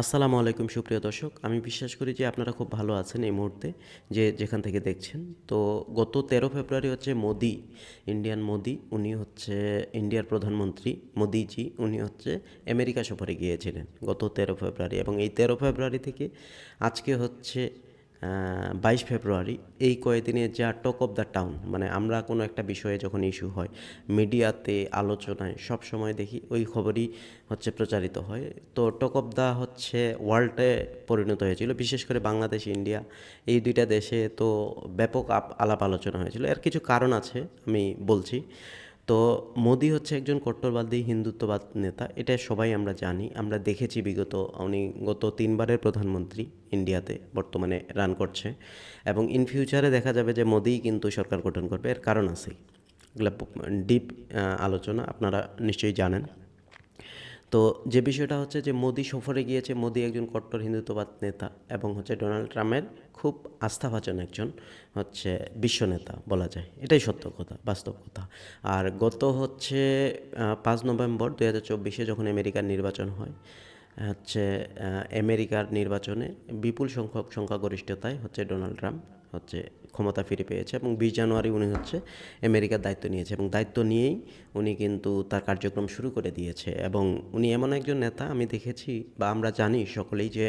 আসসালামু আলাইকুম, সুপ্রিয় দর্শক। আমি বিশ্বাস করি যে আপনারা খুব ভালো আছেন এই মুহূর্তে, যে যেখান থেকে দেখছেন। তো গত তেরো ফেব্রুয়ারি হচ্ছে মোদি ইন্ডিয়ান মোদি, উনি হচ্ছে ইন্ডিয়ার প্রধানমন্ত্রী। মোদিজি, উনি হচ্ছে আমেরিকা সফরে গিয়েছিলেন গত তেরো ফেব্রুয়ারি। এবং এই তেরো ফেব্রুয়ারি থেকে আজকে হচ্ছে বাইশ ফেব্রুয়ারি, এই কয়েকদিনে যা টক অফ দ্য টাউন মানে আমরা কোনো একটা বিষয়ে যখন ইস্যু হয় মিডিয়াতে আলোচনায়, সব সময় দেখি ওই খবরই হচ্ছে প্রচারিত হয়। তো টক অফ দ্য হচ্ছে ওয়ার্ল্ডে পরিণত হয়েছিল, বিশেষ করে বাংলাদেশ, ইন্ডিয়া, এই দুইটা দেশে তো ব্যাপক আলাপ আলোচনা হয়েছিল। এর কিছু কারণ আছে, আমি বলছি। তো মোদি হচ্ছে একজন কট্টরবাদী হিন্দুত্ববাদ নেতা এটা সবাই আমরা জানি। আমরা দেখেছি বিগত, উনি গত তিনবারের প্রধানমন্ত্রী ইন্ডিয়াতে বর্তমানে রান করছে। এবং ইন ফিউচারে দেখা যাবে যে মোদিই কিন্তু সরকার গঠন করবে। এর কারণ আছে এগুলো ডিপ আলোচনা, আপনারা নিশ্চয়ই জানেন। তো যে বিষয়টা হচ্ছে যে মোদি সফরে গিয়েছে, মোদি একজন কট্টর হিন্দুত্ববাদ নেতা এবং হচ্ছে ডোনাল্ড ট্রাম্পের খুব আস্থাভাজন একজন হচ্ছে বিশ্ব নেতা বলা যায়। এটাই সত্য কথা, বাস্তব কথা। আর গত হচ্ছে পাঁচ নভেম্বর দু হাজার চব্বিশে যখন আমেরিকার নির্বাচন হয়, হচ্ছে আমেরিকার নির্বাচনে বিপুল সংখ্যক সংখ্যাগরিষ্ঠতায় হচ্ছে ডোনাল্ড ট্রাম্প হচ্ছে ক্ষমতা ফিরে পেয়েছে এবং বিশ জানুয়ারি উনি হচ্ছে আমেরিকার দায়িত্ব নিয়েছে এবং দায়িত্ব নিয়েই উনি কিন্তু তার কার্যক্রম শুরু করে দিয়েছে এবং উনি এমন একজন নেতা আমি দেখেছি বা আমরা জানি সকলেই যে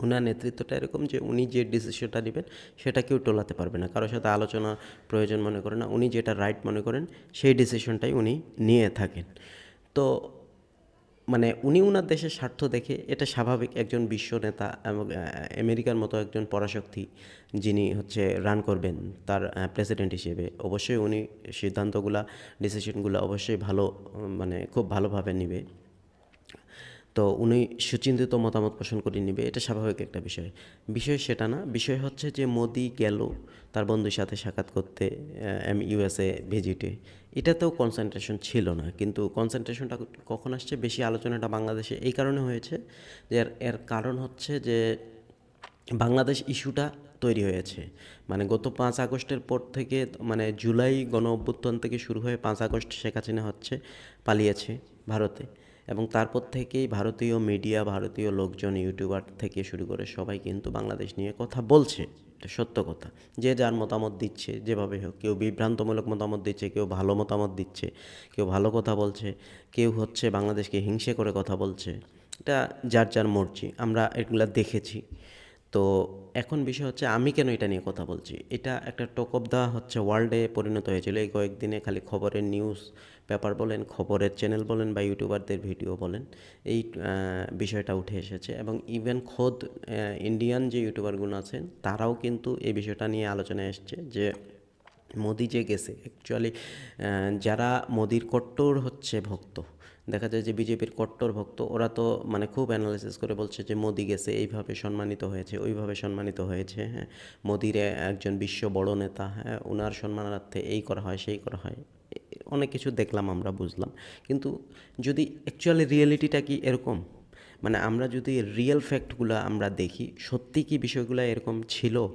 ওনার নেতৃত্বটা এরকম যে উনি যে ডিসিশনটা নেবেন সেটা কেউ টোলাতে পারবে না। কারোর সাথে আলোচনা প্রয়োজন মনে করেন না। উনি যেটা রাইট মনে করেন সেই ডিসিশনটাই উনি নিয়ে থাকেন। তো মানে উনি উনার দেশের স্বার্থ দেখে এটা স্বাভাবিক একজন বিশ্ব নেতা এবং আমেরিকার মতো একজন পরাশক্তি যিনি হচ্ছে রান করবেন তার প্রেসিডেন্ট হিসেবে। অবশ্যই উনি সিদ্ধান্তগুলা ডিসিশনগুলো অবশ্যই ভালো মানে খুব ভালোভাবে নেবে। তো উনি সুচিন্তিত মতামত পোষণ করে নেবে, এটা স্বাভাবিক একটা বিষয়। বিষয় সেটা না, বিষয় হচ্ছে যে মোদি গেল তার বন্ধুর সাথে সাক্ষাৎ করতে এম ইউএসএ ভিজিটে। এটাতেও কনসেন্ট্রেশন ছিল না, কিন্তু কনসেন্ট্রেশনটা কখন আসছে বেশি আলোচনাটা বাংলাদেশে এই কারণে হয়েছে যে এর কারণ হচ্ছে যে বাংলাদেশ ইস্যুটা তৈরি হয়েছে। মানে গত পাঁচ আগস্টের পর থেকে মানে জুলাই গণ অভ্যুত্থান থেকে শুরু হয়ে পাঁচ আগস্ট শেখ হাসিনা হচ্ছে, পালিয়েছে ভারতে। এবং তারপর থেকেই ভারতীয় মিডিয়া ভারতীয় লোকজন ইউটিউবার থেকে শুরু করে সবাই কিন্তু বাংলাদেশ নিয়ে কথা বলছে। এটা সত্য কথা। যে যার মতামত দিচ্ছে, যেভাবে হোক, কেউ বিভ্রান্তমূলক মতামত দিচ্ছে, কেউ ভালো মতামত দিচ্ছে, কেউ ভালো কথা বলছে, কেউ হচ্ছে বাংলাদেশকে হিংসে করে কথা বলছে। এটা যার যার মর্জি, আমরা এগুলা দেখেছি। তো এখন বিষয় হচ্ছে আমি কেন এটা নিয়ে কথা বলছি? এটা একটা টক অফ দ্য হচ্ছে ওয়ার্ল্ডে পরিণত হয়েছিল। এই কয়েকদিনে খালি খবরের নিউজ পেপার বলেন, খবরের চ্যানেল বলেন বা ইউটিউবারদের ভিডিও বলেন, এই বিষয়টা উঠে এসেছে এবং ইভেন খোদ ইন্ডিয়ান যে ইউটিউবারগুলো আছেন, তারাও কিন্তু এই বিষয়টা নিয়ে আলোচনায় এসছে যে মোদি যে গেছে অ্যাকচুয়ালি যারা মোদির কট্টর হচ্ছে ভক্ত, দেখা যায় যে বিজেপির কট্টর ভক্ত, ওরা তো মানে খুব অ্যানালাইসিস করে বলছে যে মোদি গেছে, এইভাবে সম্মানিত হয়েছে, ওইভাবে সম্মানিত হয়েছে হ্যাঁ মোদির একজন বিশ্ব বড় নেতা হ্যাঁ ওনার সম্মানার্থে এই করা হয়, সেই করা হয় অনেক কিছু দেখলাম আমরা, বুঝলাম, কিন্তু যদি অ্যাকচুয়ালি রিয়েলিটিটা কি এরকম? মানে আমরা যদি রিয়েল ফ্যাক্টগুলো আমরা দেখি, সত্যি কি বিষয়গুলো এরকম ছিল?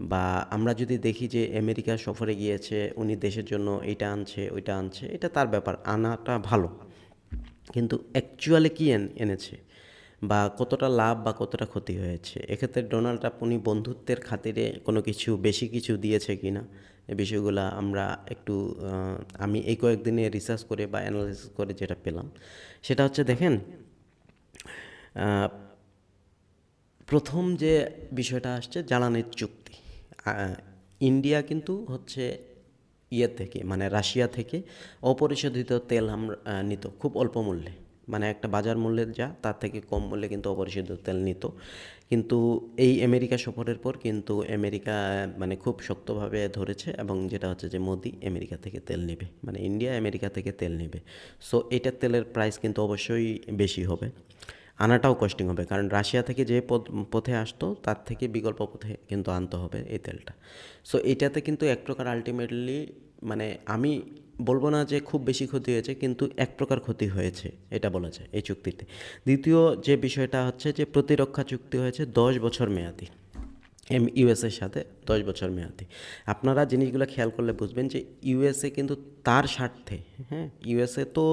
বা আমরা যদি দেখি যে আমেরিকা সফরে গিয়েছে, উনি দেশের জন্য এইটা আনছে, ওইটা আনছে, এটা তার ব্যাপার, আনাটা ভালো। কিন্তু অ্যাকচুয়ালি কী এন- এনেছে? বা কতটা লাভ বা কতটা ক্ষতি হয়েছে? এক্ষেত্রে ডোনাল্ড ট্রাম্প উনি বন্ধুত্বের খাতিরে কোনো কিছু, বেশি কিছু দিয়েছে কি না এই বিষয়গুলো আমরা একটু আমি এই কয়েকদিনে রিসার্চ করে বা অ্যানালাইসিস করে যেটা পেলাম, সেটা হচ্ছে দেখেন প্রথম যে বিষয়টা আসছে, জ্বালানির চুক্তি। ইন্ডিয়া কিন্তু হচ্ছে ইয়ে থেকে মানে রাশিয়া থেকে অপরিশোধিত তেল আমরা নিত, খুব অল্প মূল্যে। মানে একটা বাজার মূল্যের যা, তার থেকে কম মূল্যে কিন্তু অপরিশোধিত তেল নিত। কিন্তু এই আমেরিকা সফরের পর কিন্তু আমেরিকা মানে খুব শক্তভাবে ধরেছে এবং যেটা হচ্ছে যে মোদি আমেরিকা থেকে তেল নেবে মানে ইন্ডিয়া আমেরিকা থেকে তেল নেবে। সো এটার তেলের প্রাইস কিন্তু অবশ্যই বেশি হবে। আনাটাও কস্টিং হবে। কারণ রাশিয়া থেকে যে পথ আসতো, তার থেকে বিকল্প পথে কিন্তু আনতে হবে এই তেলটা। সো এটাতে কিন্তু এক প্রকার আলটিমেটলি মানে আমি বলব না যে খুব বেশি ক্ষতি হয়েছে, কিন্তু এক প্রকার ক্ষতি হয়েছে, এটা বলা যায় এই চুক্তিতে। দ্বিতীয় যে বিষয়টা হচ্ছে যে প্রতিরক্ষা চুক্তি হয়েছে দশ বছর মেয়াদি। এম ইউএসএর সাথে দশ বছর মেয়াদি। আপনারা জিনিসগুলো খেয়াল করলে বুঝবেন যে ইউএসএ কিন্তু তার স্বার্থে হ্যাঁ ইউএসএ তো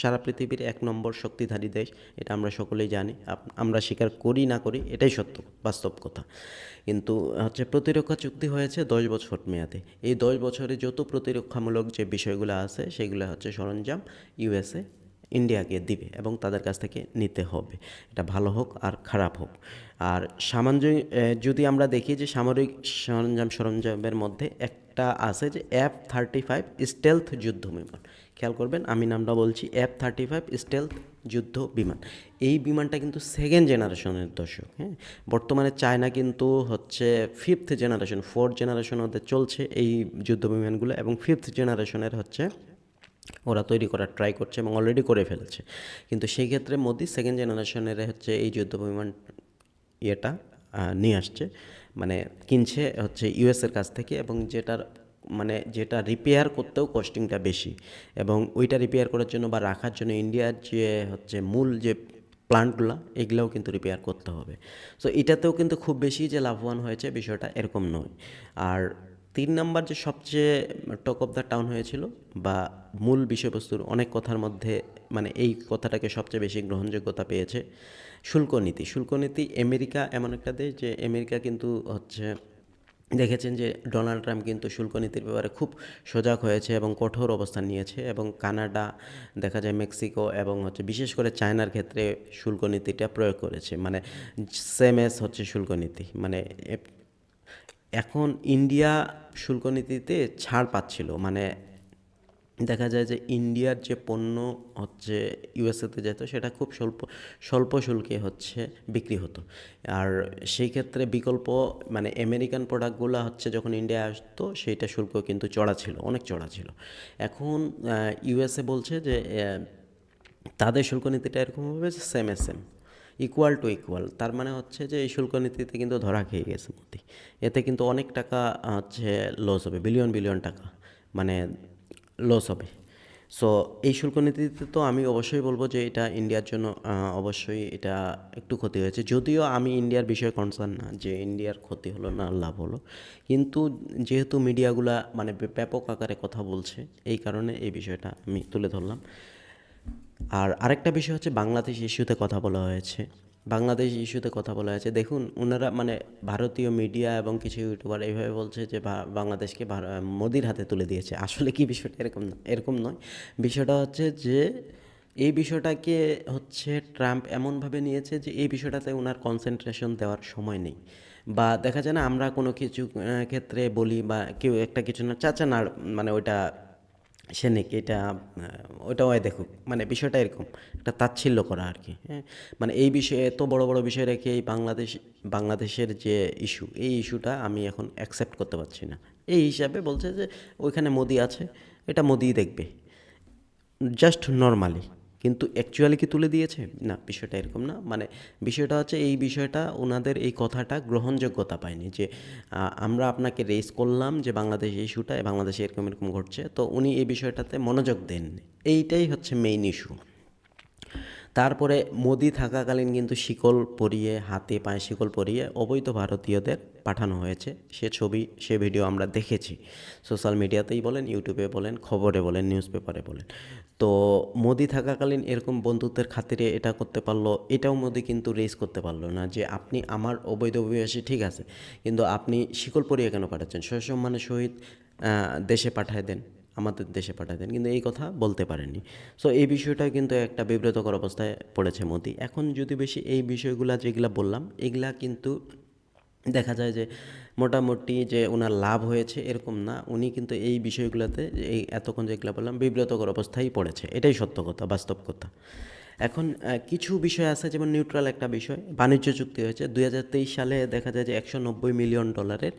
সারা পৃথিবীর এক নম্বর শক্তিধারী দেশ, এটা আমরা সকলেই জানি আমরা স্বীকার করি না করি, এটাই সত্য, বাস্তব কথা। কিন্তু হচ্ছে প্রতিরক্ষা চুক্তি হয়েছে দশ বছর মেয়াদে। এই দশ বছরে যত প্রতিরক্ষামূলক যে বিষয়গুলো আছে, সেগুলো হচ্ছে সরঞ্জাম, ইউএসএ ইন্ডিয়াকে দিবে এবং তাদের কাছ থেকে নিতে হবে। এটা ভালো হোক আর খারাপ হোক। আর সামঞ্জস্য যদি আমরা দেখি যে সামরিক সরঞ্জাম, সরঞ্জামের মধ্যে একটা আছে যে এফ থার্টি ফাইভ স্টেলথ যুদ্ধ বিমান খেয়াল করবেন, আমি নামটা বলছি এফ থার্টি ফাইভ স্টেলথ যুদ্ধ বিমান এই বিমানটা কিন্তু সেকেন্ড জেনারেশনের দর্শক হ্যাঁ? বর্তমানে চায়না কিন্তু হচ্ছে ফিফথ জেনারেশন ফোর্থ জেনারেশন ওদের চলছে এই যুদ্ধ বিমানগুলো এবং ফিফথ জেনারেশনের হচ্ছে ওরা তৈরি করার ট্রাই করছে এবং অলরেডি করে ফেলেছে। কিন্তু সেই ক্ষেত্রে মোদি সেকেন্ড জেনারেশনের হচ্ছে এই যুদ্ধ বিমান ইয়েটা নিয়ে আসছে মানে কিনছে হচ্ছে ইউএসের কাছ থেকে এবং যেটার মানে যেটা রিপেয়ার করতেও কস্টিংটা বেশি এবং ওইটা রিপেয়ার করার জন্য বা রাখার জন্য ইন্ডিয়ার যে হচ্ছে মূল যে প্লান্টগুলো এগুলোও কিন্তু রিপেয়ার করতে হবে। সো এটাতেও কিন্তু খুব বেশি যে লাভবান হয়েছে বিষয়টা এরকম নয়। আর তিন নাম্বার যে সবচেয়ে টক অফ দ্য টাউন হয়েছিল বা মূল বিষয়বস্তুর অনেক কথার মধ্যে মানে এই কথাটাকে সবচেয়ে বেশি গ্রহণযোগ্যতা পেয়েছে শুল্ক নীতি। শুল্ক নীতি আমেরিকা এমন একটা দেশ যে আমেরিকা কিন্তু হচ্ছে দেখেছেন যে ডোনাল্ড ট্রাম্প কিন্তু শুল্ক নীতির ব্যাপারে খুব সজাগ হয়েছে এবং কঠোর অবস্থান নিয়েছে এবং কানাডা, দেখা যায় মেক্সিকো এবং হচ্ছে বিশেষ করে চায়নার ক্ষেত্রে শুল্ক নীতিটা প্রয়োগ করেছে। মানে সেম এস হচ্ছে শুল্ক নীতি। মানে এখন ইন্ডিয়া শুল্ক নীতিতে ছাড় পাচ্ছিল। মানে দেখা যায় যে ইন্ডিয়ার যে পণ্য হচ্ছে ইউএসএতে যেত, সেটা খুব স্বল্প স্বল্প শুল্কে হচ্ছে বিক্রি হতো। আর সেই ক্ষেত্রে বিকল্প মানে আমেরিকান প্রোডাক্টগুলো হচ্ছে যখন ইন্ডিয়া আসতো, সেইটা শুল্ক কিন্তু চড়া ছিল, অনেক চড়া ছিল। এখন ইউএসএ বলছে যে তাদের শুল্ক নীতিটা এরকম হবে same a same equal to equal তার মানে হচ্ছে যে এই শুল্ক নীতিতে কিন্তু ধরা খেয়ে গেছে মোদি। এতে কিন্তু অনেক টাকা হচ্ছে লস হবে বিলিয়ন বিলিয়ন টাকা মানে লস হবে। সো এই শুল্ক নীতিতে তো আমি অবশ্যই বলব যে এটা ইন্ডিয়ার জন্য অবশ্যই এটা একটু ক্ষতি হয়েছে। যদিও আমি ইন্ডিয়ার বিষয়ে কনসার্ন না, যে ইন্ডিয়ার ক্ষতি হলো না, লাভ হলো। কিন্তু যেহেতু মিডিয়াগুলা মানে ব্যাপক আকারে কথা বলছে, এই কারণে এই বিষয়টা আমি তুলে ধরলাম। আর আরেকটা বিষয় হচ্ছে বাংলাদেশ ইস্যুতে কথা বলা হয়েছে। বাংলাদেশ ইস্যুতে কথা বলা হয়েছে। দেখুন ওনারা মানে ভারতীয় মিডিয়া এবং কিছু ইউটিউবার এইভাবে বলছে যে বাংলাদেশকে মোদির হাতে তুলে দিয়েছে। আসলে কি বিষয়টা এরকম না, এরকম নয়। বিষয়টা হচ্ছে যে এই বিষয়টাকে হচ্ছে ট্রাম্প এমনভাবে নিয়েছে যে এই বিষয়টাতে ওনার কনসেন্ট্রেশন দেওয়ার সময় নেই। বা দেখা যায় না, আমরা কোনো কিছু ক্ষেত্রে বলি বা কেউ একটা কিছু না, চাচা না মানে ওইটা সে নাকি এটা ওইটাও ওইটা দেখুক মানে বিষয়টা এরকম, একটা তাচ্ছিল্য করা আর কি হ্যাঁ? মানে এই বিষয়ে, এত বড় বড় বিষয় রেখে এই বাংলাদেশ, বাংলাদেশের যে ইস্যু এই ইস্যুটা আমি এখন অ্যাকসেপ্ট করতে পারছি না। এই হিসাবে বলছে যে, ওইখানে মোদি আছে, এটা মোদিই দেখবে জাস্ট নর্মালি কিন্তু অ্যাকচুয়ালি কি তুলে দিয়েছে? না, বিষয়টা এরকম না। মানে বিষয়টা হচ্ছে এই বিষয়টা ওনাদের এই কথাটা গ্রহণযোগ্যতা পায়নি যে আমরা আপনাকে রেস করলাম যে বাংলাদেশ ইস্যুটা বাংলাদেশে এরকম এরকম ঘটছে। তো উনি এই বিষয়টাতে মনোযোগ দেননি। এইটাই হচ্ছে মেইন ইস্যু তারপরে মোদি থাকাকালীন কিন্তু শিকল পরিয়ে, হাতে পায়ে শিকল পরিয়ে অবৈধ ভারতীয়দের পাঠানো হয়েছে। সে ছবি, সে ভিডিও আমরা দেখেছি। সোশ্যাল মিডিয়াতেই বলেন, ইউটিউবে বলেন, খবরে বলেন নিউজ পেপারে বলেন। তো মোদি থাকাকালীন এরকম বন্ধুত্বের খাতিরে এটা করতে পারল, এটাও মোদি কিন্তু রেস করতে পারল না যে, আপনি আমার অবৈধ অভিবাসী, ঠিক আছে, কিন্তু আপনি শিকল পরিয়ে কেন পাঠাচ্ছেন? সসম্মানের সহিত দেশে পাঠায় দেন। আমাদের দেশে পাঠাতেন কিন্তু এই কথা বলতে পারেননি। সো এই বিষয়টা কিন্তু একটা বিব্রতকর অবস্থায় পড়েছে মোদি। এখন যদি বেশি এই বিষয়গুলা যেগুলা বললাম, এগুলা কিন্তু দেখা যায় যে মোটামুটি যে ওনার লাভ হয়েছে এরকম না, উনি কিন্তু এই বিষয়গুলোতে এই এতক্ষণ যেগুলো বললাম, বিব্রতকর অবস্থায় পড়েছে। এটাই সত্য কথা, বাস্তব কথা। এখন কিছু বিষয় আছে যেমন নিউট্রাল একটা বিষয়। বাণিজ্য চুক্তি হয়েছে। দুই হাজার তেইশ সালে দেখা যায় যে একশো নব্বই মিলিয়ন ডলারের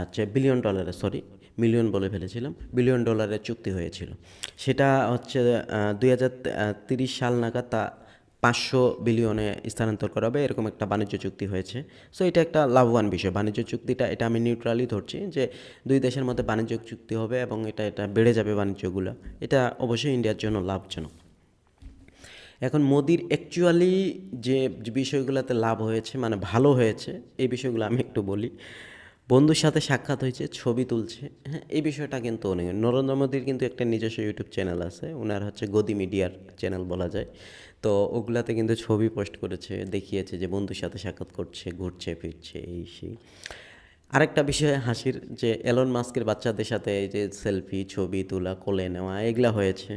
হচ্ছে বিলিয়ন ডলারের সরি মিলিয়ন বলে ফেলেছিলাম বিলিয়ন ডলারের চুক্তি হয়েছিল। সেটা হচ্ছে দুই সাল নাগাদ তা পাঁচশো বিলিয়নে স্থানান্তর করা হবে। এরকম একটা বাণিজ্য চুক্তি হয়েছে। সো এটা একটা লাভবান বিষয়। বাণিজ্য চুক্তিটা, এটা আমি নিউট্রালি ধরছি যে দুই দেশের মধ্যে বাণিজ্য চুক্তি হবে এবং এটা এটা বেড়ে যাবে বাণিজ্যগুলো। এটা অবশ্যই ইন্ডিয়ার জন্য লাভজনক। এখন মোদির অ্যাকচুয়ালি যে বিষয়গুলোতে লাভ হয়েছে মানে ভালো হয়েছে, এই বিষয়গুলো আমি একটু বলি। বন্ধুর সাথে সাক্ষাৎ হয়েছে, ছবি তুলছে হ্যাঁ এই বিষয়টা কিন্তু অনেক। নরেন্দ্র মোদীর কিন্তু একটা নিজস্ব ইউটিউব চ্যানেল আছে ওনার হচ্ছে গদি মিডিয়ার চ্যানেল বলা যায়। তো ওগুলাতে কিন্তু ছবি পোস্ট করেছে, দেখিয়েছে যে বন্ধুর সাথে সাক্ষাৎ করছে, ঘুরছে, ফিরছে, এই সেই। আরেকটা বিষয়, হাসির, যে এলন মাস্কের বাচ্চাদের সাথে এই যে সেলফি ছবি তোলা, কোলে নেওয়া, এগুলা হয়েছে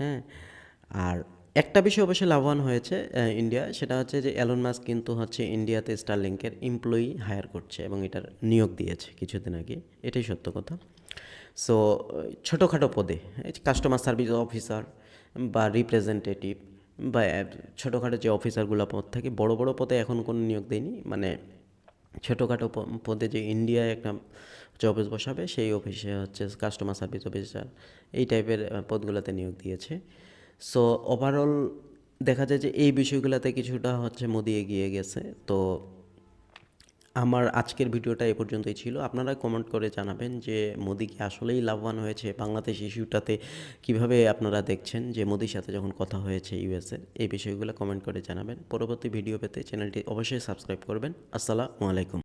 হ্যাঁ। আর একটা বিষয় অবশ্যই লাভবান হয়েছে ইন্ডিয়া সেটা হচ্ছে যে এলন মাস কিন্তু হচ্ছে ইন্ডিয়াতে স্টারলিংকের এমপ্লয়ি হায়ার করছে এবং এটার নিয়োগ দিয়েছে কিছুদিন আগে। এটাই সত্য কথা। সো ছোটোখাটো পদে কাস্টমার সার্ভিস অফিসার বা রিপ্রেজেন্টেটিভ বা ছোটোখাটো যে অফিসারগুলো পদ থাকে, বড় বড় পদে এখন কোনো নিয়োগ দেয়নি। মানে ছোটোখাটো পদে যে ইন্ডিয়ায় একটা হচ্ছে অফিস বসাবে, সেই অফিসে হচ্ছে কাস্টমার সার্ভিস অফিসার এই টাইপের পদগুলোতে নিয়োগ দিয়েছে। সো ওভারঅল দেখা যায় যে এই বিষয়গুলোতে কিছুটা হচ্ছে মোদি এগিয়ে গেছে। তো আমার আজকের ভিডিওটা এ পর্যন্তই ছিল। আপনারা কমেন্ট করে জানাবেন যে মোদি কি আসলেই লাভবান হয়েছে বাংলাদেশ ইস্যুটাতে? কীভাবে আপনারা দেখছেন যে মোদির সাথে যখন কথা হয়েছে ইউএসের এই বিষয়গুলো কমেন্ট করে জানাবেন। পরবর্তী ভিডিও পেতে চ্যানেলটি অবশ্যই সাবস্ক্রাইব করবেন। আসসালামু আলাইকুম।